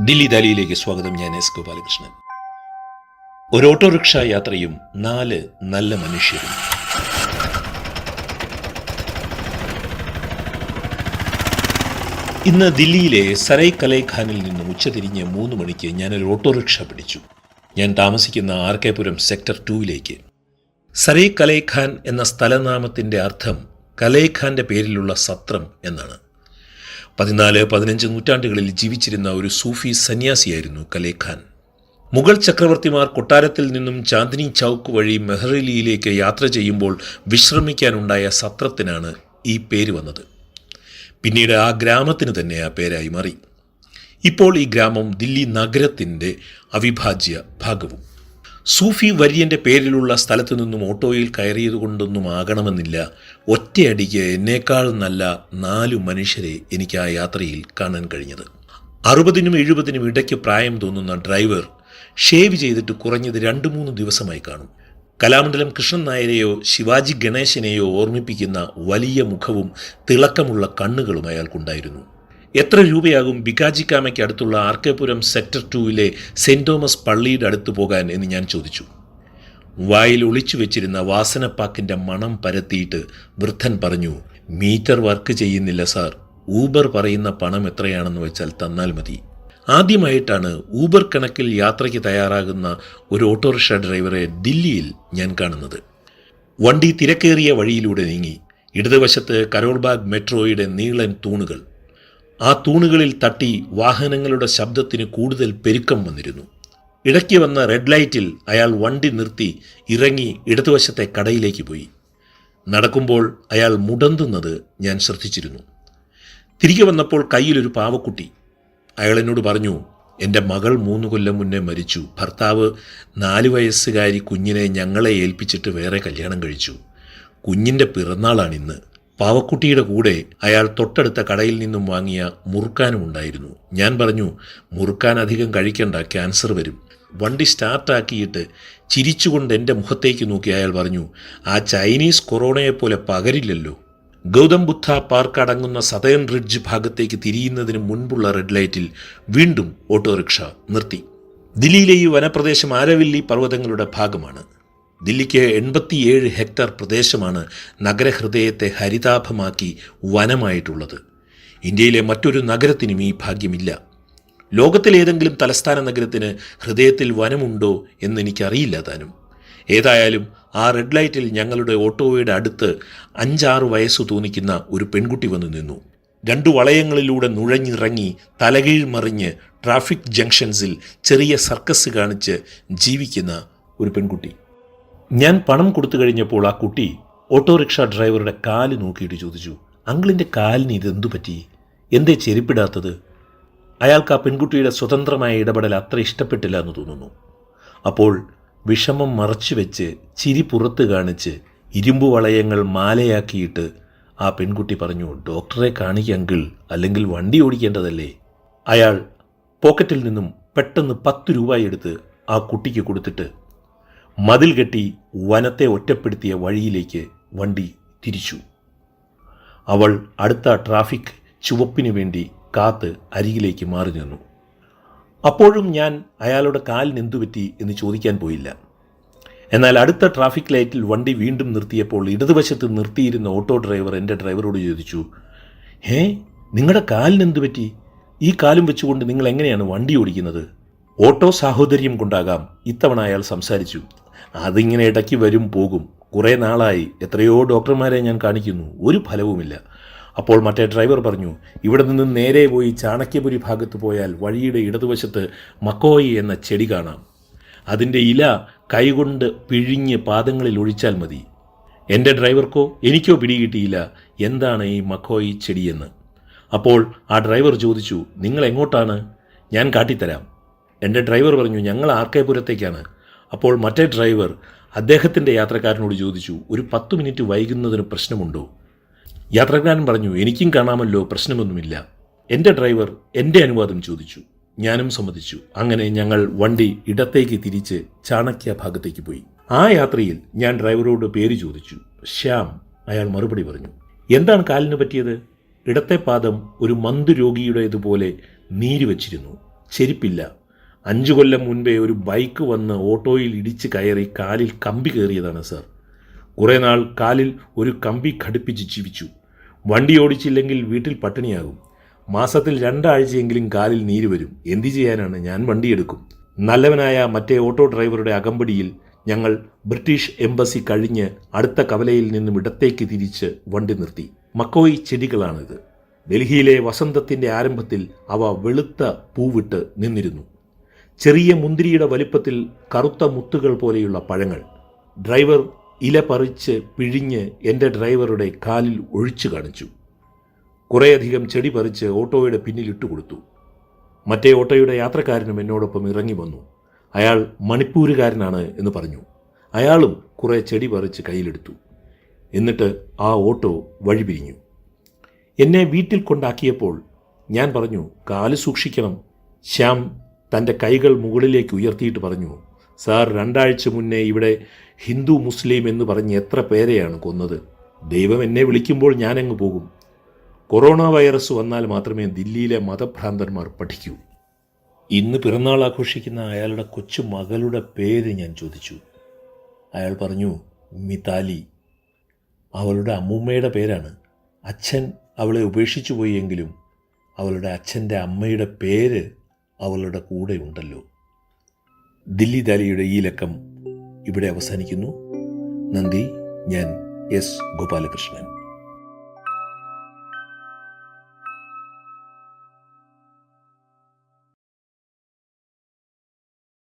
ദില്ലി ദാലിയിലേക്ക് സ്വാഗതം. ഞാൻ എസ് ഗോപാലകൃഷ്ണൻ. ഒരു ഓട്ടോറിക്ഷ യാത്രയും നാല് നല്ല മനുഷ്യരും. ഇന്ന് ദില്ലിയിലെ സരൈ കലൈ ഖാനിൽ നിന്ന് ഉച്ചതിരിഞ്ഞ് മൂന്ന് മണിക്ക് ഞാനൊരു ഓട്ടോറിക്ഷ പിടിച്ചു. ഞാൻ താമസിക്കുന്ന ആർ കെ പുരം സെക്ടർ ടൂവിലേക്ക്. സരൈ കലൈ ഖാൻ എന്ന സ്ഥലനാമത്തിന്റെ അർത്ഥം കലൈ ഖാന്റെ പേരിലുള്ള സത്രം എന്നാണ്. പതിനാല് പതിനഞ്ച് നൂറ്റാണ്ടുകളിൽ ജീവിച്ചിരുന്ന ഒരു സൂഫി സന്യാസിയായിരുന്നു കലേഖാൻ മുഗൾ ചക്രവർത്തിമാർ കൊട്ടാരത്തിൽ നിന്നും ചാന്ദിനി ചൗക്ക് വഴി മെഹ്റലിയിലേക്ക് യാത്ര ചെയ്യുമ്പോൾ വിശ്രമിക്കാനുണ്ടായ സത്രത്തിനാണ് ഈ പേര് വന്നത്. പിന്നീട് ആ ഗ്രാമത്തിന് തന്നെ ആ പേരായി മാറി. ഇപ്പോൾ ഈ ഗ്രാമം ദില്ലി നഗരത്തിന്റെ അവിഭാജ്യ ഭാഗവും. സൂഫി വര്യന്റെ പേരിലുള്ള സ്ഥലത്തു നിന്നും ഓട്ടോയിൽ കയറിയതുകൊണ്ടൊന്നും ആകണമെന്നില്ല ഒറ്റയടിക്ക് എന്നേക്കാൾ നല്ല നാലു മനുഷ്യരെ എനിക്ക് ആ യാത്രയിൽ കാണാൻ കഴിഞ്ഞത്. അറുപതിനും എഴുപതിനും ഇടയ്ക്ക് പ്രായം തോന്നുന്ന ഡ്രൈവർ ഷേവ് ചെയ്തിട്ട് കുറഞ്ഞത് രണ്ട് മൂന്ന് ദിവസമായി കാണും. കലാമണ്ഡലം കൃഷ്ണൻ നായരെയോ ശിവാജി ഗണേശനെയോ ഓർമ്മിപ്പിക്കുന്ന വലിയ മുഖവും തിളക്കമുള്ള കണ്ണുകളും അയാൾക്കുണ്ടായിരുന്നു. എത്ര രൂപയാകും ബികാജിക്കാമയ്ക്ക് അടുത്തുള്ള ആർ കെ പുരം സെക്ടർ ടൂവിലെ സെന്റ് തോമസ് പള്ളിയുടെ അടുത്ത് പോകാൻ എന്ന് ഞാൻ ചോദിച്ചു. വായിൽ ഒളിച്ചു വെച്ചിരുന്ന വാസനപ്പാക്കിന്റെ മണം പരത്തിയിട്ട് വൃദ്ധൻ പറഞ്ഞു മീറ്റർ വർക്ക് ചെയ്യുന്നില്ല സാർ. ഊബർ പറയുന്ന പണം എത്രയാണെന്ന് വെച്ചാൽ തന്നാൽ മതി. ആദ്യമായിട്ടാണ് ഊബർ കണക്കിൽ യാത്രയ്ക്ക് തയ്യാറാകുന്ന ഒരു ഓട്ടോറിക്ഷ ഡ്രൈവറെ ദില്ലിയിൽ ഞാൻ കാണുന്നത്. വണ്ടി തിരക്കേറിയ വഴിയിലൂടെ നീങ്ങി. ഇടതുവശത്ത് കരോൾബാഗ് മെട്രോയുടെ നീളൻ തൂണുകൾ. ആ തൂണുകളിൽ തട്ടി വാഹനങ്ങളുടെ ശബ്ദത്തിന് കൂടുതൽ പെരുക്കം വന്നിരുന്നു. ഇടയ്ക്ക് വന്ന റെഡ് ലൈറ്റിൽ അയാൾ വണ്ടി നിർത്തി ഇറങ്ങി ഇടതുവശത്തെ കടയിലേക്ക് പോയി. നടക്കുമ്പോൾ അയാൾ മുടന്തുന്നത് ഞാൻ ശ്രദ്ധിച്ചിരുന്നു. തിരികെ വന്നപ്പോൾ കയ്യിലൊരു പാവക്കുട്ടി. അയാൾ എന്നോട് പറഞ്ഞു എന്റെ മകൾ മൂന്ന് കൊല്ലം മുന്നേ മരിച്ചു. ഭർത്താവ് നാല് വയസ്സുകാരി കുഞ്ഞിനെ ഞങ്ങളെ ഏൽപ്പിച്ചിട്ട് വേറെ കല്യാണം കഴിച്ചു. കുഞ്ഞിന്റെ പിറന്നാളാണിന്ന്. പാവക്കുട്ടിയുടെ കൂടെ അയാൾ തൊട്ടടുത്ത കടയിൽ നിന്നും വാങ്ങിയ മുറുക്കാനും ഉണ്ടായിരുന്നു. ഞാൻ പറഞ്ഞു മുറുക്കാൻ അധികം കഴിക്കണ്ട ക്യാൻസർ വരും. വണ്ടി സ്റ്റാർട്ടാക്കിയിട്ട് ചിരിച്ചുകൊണ്ട് എന്റെ മുഖത്തേക്ക് നോക്കി അയാൾ പറഞ്ഞു ആ ചൈനീസ് കൊറോണയെപ്പോലെ പകരില്ലല്ലോ. ഗൗതം ബുദ്ധ പാർക്ക് അടങ്ങുന്ന സതേൺ റിഡ്ജ് ഭാഗത്തേക്ക് തിരിയുന്നതിന് മുൻപുള്ള റെഡ് ലൈറ്റിൽ വീണ്ടും ഓട്ടോറിക്ഷ നിർത്തി. ദില്ലിയിലെ ഈ വനപ്രദേശം ആരവില്ലി പർവതങ്ങളുടെ ഭാഗമാണ്. ദില്ലിക്ക് എൺപത്തിയേഴ് ഹെക്ടർ പ്രദേശമാണ് നഗരഹൃദയത്തെ ഹരിതാഭമാക്കി വനമായിട്ടുള്ളത്. ഇന്ത്യയിലെ മറ്റൊരു നഗരത്തിനും ഈ ഭാഗ്യമില്ല. ലോകത്തിലേതെങ്കിലും തലസ്ഥാന നഗരത്തിന് ഹൃദയത്തിൽ വനമുണ്ടോ എന്ന് എനിക്കറിയില്ല താനും. ഏതായാലും ആ റെഡ് ലൈറ്റിൽ ഞങ്ങളുടെ ഓട്ടോയുടെ അടുത്ത് അഞ്ചാറ് വയസ്സ് തോന്നിക്കുന്ന ഒരു പെൺകുട്ടി വന്നു നിന്നു. രണ്ടു വളയങ്ങളിലൂടെ നുഴഞ്ഞിറങ്ങി തലകീഴ് മറിഞ്ഞ് ട്രാഫിക് ജംഗ്ഷൻസിൽ ചെറിയ സർക്കസ് കാണിച്ച് ജീവിക്കുന്ന ഒരു പെൺകുട്ടി. ഞാൻ പണം കൊടുത്തു കഴിഞ്ഞപ്പോൾ ആ കുട്ടി ഓട്ടോറിക്ഷ ഡ്രൈവറുടെ കാൽ നോക്കിയിട്ട് ചോദിച്ചു അങ്കിളിന്റെ കാലിന് ഇതെന്തു പറ്റി? എന്തേ ചെരുപ്പിടാത്തത്? അയാൾക്ക് ആ പെൺകുട്ടിയുടെ സ്വതന്ത്രമായ ഇടപെടൽ അത്ര ഇഷ്ടപ്പെട്ടില്ല എന്ന് തോന്നുന്നു. അപ്പോൾ വിഷമം മറച്ചു വെച്ച് ചിരി പുറത്ത് കാണിച്ച് ഇരുമ്പ് വളയങ്ങൾ മാലയാക്കിയിട്ട് ആ പെൺകുട്ടി പറഞ്ഞു ഡോക്ടറെ കാണിക്കുക അങ്കിൾ അല്ലെങ്കിൽ വണ്ടി ഓടിക്കേണ്ടതല്ലേ? അയാൾ പോക്കറ്റിൽ നിന്നും പെട്ടെന്ന് പത്ത് രൂപ എടുത്ത് ആ കുട്ടിക്ക് കൊടുത്തിട്ട് മതിൽ കെട്ടി വനത്തെ ഒറ്റപ്പെടുത്തിയ വഴിയിലേക്ക് വണ്ടി തിരിച്ചു. അവൾ അടുത്ത ട്രാഫിക് ചുവപ്പിനു വേണ്ടി കാത്ത് അരികിലേക്ക് മാറി നിന്നു. അപ്പോഴും ഞാൻ അയാളുടെ കാലിന് എന്തു പറ്റി എന്ന് ചോദിക്കാൻ പോയില്ല. എന്നാൽ അടുത്ത ട്രാഫിക് ലൈറ്റിൽ വണ്ടി വീണ്ടും നിർത്തിയപ്പോൾ ഇടതുവശത്ത് നിർത്തിയിരുന്ന ഓട്ടോ ഡ്രൈവർ എന്റെ ഡ്രൈവറോട് ചോദിച്ചു ഹേ നിങ്ങളുടെ കാലിന് എന്തു പറ്റി ഈ കാലും വെച്ചുകൊണ്ട് നിങ്ങൾ എങ്ങനെയാണ് വണ്ടി ഓടിക്കുന്നത്? ഓട്ടോ സാഹോദര്യം കൊണ്ടാകാം ഇത്തവണ അയാൾ സംസാരിച്ചു. അതിങ്ങനെ ഇടയ്ക്ക് വരും പോകും. കുറേ നാളായി. എത്രയോ ഡോക്ടർമാരെ ഞാൻ കാണിക്കുന്നു. ഒരു ഫലവുമില്ല. അപ്പോൾ മറ്റേ ഡ്രൈവർ പറഞ്ഞു ഇവിടെ നിന്ന് നേരെ പോയി ചാണക്യപുരി ഭാഗത്ത് പോയാൽ വഴിയുടെ ഇടതുവശത്ത് മക്കോയി എന്ന ചെടി കാണാം. അതിന്റെ ഇല കൈകൊണ്ട് പിഴിഞ്ഞ് പാദങ്ങളിൽ ഒഴിച്ചാൽ മതി. എന്റെ ഡ്രൈവർക്കോ എനിക്കോ പിടികിട്ടിയില്ല. എന്താണ് ഈ മക്കോയി ചെടിയെന്ന്? അപ്പോൾ ആ ഡ്രൈവർ ചോദിച്ചു നിങ്ങൾ എങ്ങോട്ടാണ് ഞാൻ കാട്ടിത്തരാം. എന്റെ ഡ്രൈവർ പറഞ്ഞു ഞങ്ങൾ ആർക്കേപുരത്തേക്കാണ്. അപ്പോൾ മറ്റേ ഡ്രൈവർ അദ്ദേഹത്തിന്റെ യാത്രക്കാരനോട് ചോദിച്ചു ഒരു പത്ത് മിനിറ്റ് വൈകുന്നതിന് പ്രശ്നമുണ്ടോ? യാത്രക്കാരൻ പറഞ്ഞു എനിക്കും കാണാമല്ലോ പ്രശ്നമൊന്നുമില്ല. എന്റെ ഡ്രൈവർ എന്റെ അനുവാദം ചോദിച്ചു. ഞാനും സമ്മതിച്ചു. അങ്ങനെ ഞങ്ങൾ വണ്ടി ഇടത്തേക്ക് തിരിച്ച് ചാണക്യ ഭാഗത്തേക്ക് പോയി. ആ യാത്രയിൽ ഞാൻ ഡ്രൈവറോട് പേര് ചോദിച്ചു. ശ്യാം അയാൾ മറുപടി പറഞ്ഞു എന്താണ് കാലിന് പറ്റിയത്? ഇടത്തെ പാദം ഒരു മന്ദുരോഗിയുടേതുപോലെ നീര് വച്ചിരുന്നു. ചെരുപ്പില്ല. അഞ്ചു കൊല്ലം മുൻപേ ഒരു ബൈക്ക് വന്ന് ഓട്ടോയിൽ ഇടിച്ച് കയറി കാലിൽ കമ്പി കയറിയതാണ് സർ. കുറേ നാൾ കാലിൽ ഒരു കമ്പി ഘടിപ്പിച്ച് ജീവിച്ചു. വണ്ടി ഓടിച്ചില്ലെങ്കിൽ വീട്ടിൽ പട്ടിണിയാകും. മാസത്തിൽ രണ്ടാഴ്ചയെങ്കിലും കാലിൽ നീര് വരും. എന്തു ചെയ്യാനാണ് ഞാൻ വണ്ടിയെടുക്കും നല്ലവനായ മറ്റേ ഓട്ടോ ഡ്രൈവറുടെ അകമ്പടിയിൽ ഞങ്ങൾ ബ്രിട്ടീഷ് എംബസി കഴിഞ്ഞ് അടുത്ത കവലയിൽ നിന്നും ഇടത്തേക്ക് തിരിച്ച് വണ്ടി നിർത്തി. മക്കോയി ചെടികളാണിത്. ഡൽഹിയിലെ വസന്തത്തിന്റെ ആരംഭത്തിൽ അവ വെളുത്ത പൂവിട്ട് നിന്നിരുന്നു. ചെറിയ മുന്തിരിയുടെ വലിപ്പത്തിൽ കറുത്ത മുത്തുകൾ പോലെയുള്ള പഴങ്ങൾ. ഡ്രൈവർ ഇല പറിച്ച് പിഴിഞ്ഞ് എന്റെ ഡ്രൈവറുടെ കാലിൽ ഒഴിച്ചു കാണിച്ചു. കുറേയധികം ചെടി പറിച്ച് ഓട്ടോയുടെ പിന്നിൽ ഇട്ടുകൊടുത്തു മറ്റേ ഓട്ടോയുടെ യാത്രക്കാരനും എന്നോടൊപ്പം ഇറങ്ങി വന്നു. അയാൾ മണിപ്പൂരുകാരനാണ് എന്ന് പറഞ്ഞു. അയാളും കുറേ ചെടി പറിച്ച് കയ്യിലെടുത്തു. എന്നിട്ട് ആ ഓട്ടോ വഴി പിരിഞ്ഞു. എന്നെ വീട്ടിൽ കൊണ്ടാക്കിയപ്പോൾ ഞാൻ പറഞ്ഞു കാൽ സൂക്ഷിക്കണം ശ്യാം തന്റെ കൈകൾ മുകളിലേക്ക് ഉയർത്തിയിട്ട് പറഞ്ഞു സാർ രണ്ടാഴ്ച മുന്നേ ഇവിടെ ഹിന്ദു മുസ്ലിം എന്ന് പറഞ്ഞ് എത്ര പേരെയാണ് കൊന്നത്? ദൈവം എന്നെ വിളിക്കുമ്പോൾ ഞാനങ്ങ് പോകും. കൊറോണ വൈറസ് വന്നാൽ മാത്രമേ ദില്ലിയിലെ മതഭ്രാന്തന്മാർ പഠിക്കൂ. ഇന്ന് പിറന്നാൾ ആഘോഷിക്കുന്ന അയാളുടെ കൊച്ചു മകളുടെ പേര് ഞാൻ ചോദിച്ചു. അയാൾ പറഞ്ഞു മിതാലി. അവളുടെ അമ്മൂമ്മയുടെ പേരാണ്. അച്ഛൻ അവളെ ഉപേക്ഷിച്ചു പോയെങ്കിലും അവളുടെ അച്ഛന്റെ അമ്മയുടെ പേര് അവളുടെ കൂടെ ഉണ്ടല്ലോ. ദില്ലി ദാലിയുടെ ഈ ലക്കം ഇവിടെ അവസാനിക്കുന്നു. നന്ദി ഞാൻ എസ് ഗോപാലകൃഷ്ണൻ.